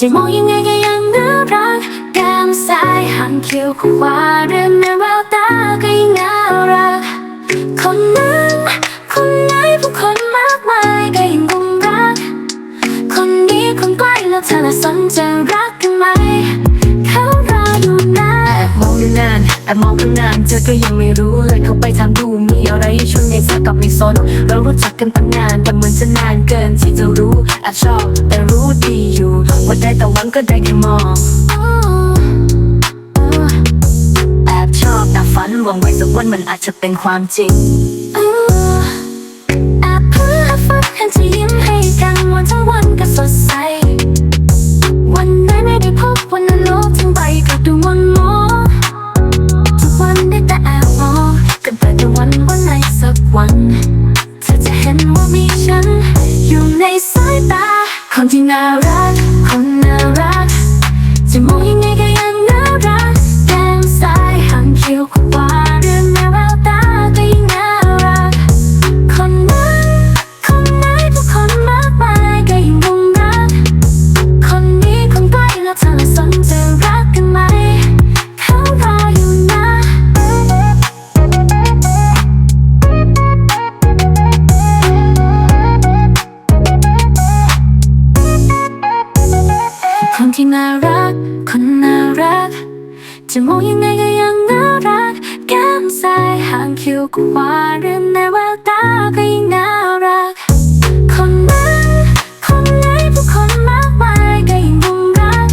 จะมองยังไงก็ยังน่ารักแก้มซ้ายหางคิ้วขวาเรื่องในแววตาก็ยังน่ารัก คนนั้นคนไหนผู้คนมากมายก็ยังคงรัก คนนี้คนใกล้แล้วเธอละสนจะรักกันไหมเขารออยู่นะแอบมองอยู่นานแอบมองตั้งนานเธอก็ยังไม่รู้เลยเขาไปทำดูมีอะไรให้ชวนในสักกับไม่สนเรารู้จักกันตั้งนานแต่เหมือนจะนานเกินที่จะรู้แอบชอบแต่รู้ดี อยู่ว่าได้แต่หวังก็ได้แค่มองแอบชอบแอบฝันหวังไว้สักวันมันอาจจะเป็นความจริงอ๋อแอบเพื่อฝันเห็นเธอยิ้มให้กันวันทั้งวันก็สดใส วันไหนไม่ได้พบวันนั้นโลกทั้งใบกลับดูมนมองทุกวันได้แต่แอบมองกันแต่ในวันวันไหนสักวันเธอจะเห็นว่ามีฉัน อยู่ในสายตาคนที่น่ารัก คนที่น่ารัก คนน่ารัก จะมองยังไงก็ยังน่ารัก แก้มซ้ายห่างคิ้วขวาเรื่องในแววตาก็ยิ่งน่ารัก คนนั้นคนไหนผู้คนมากมายก็ยิ่งคงรัก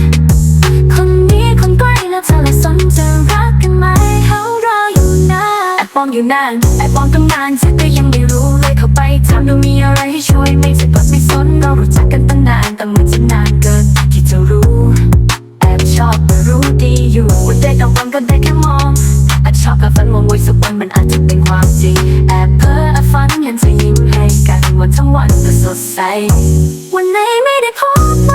คนนี้คนใกล้แล้วเธอละสนจะรักกันไหมเขารออยู่นะแอบมองอยู่นานแอบมองตั้งนานเธ วันไหนไม่ได้พบ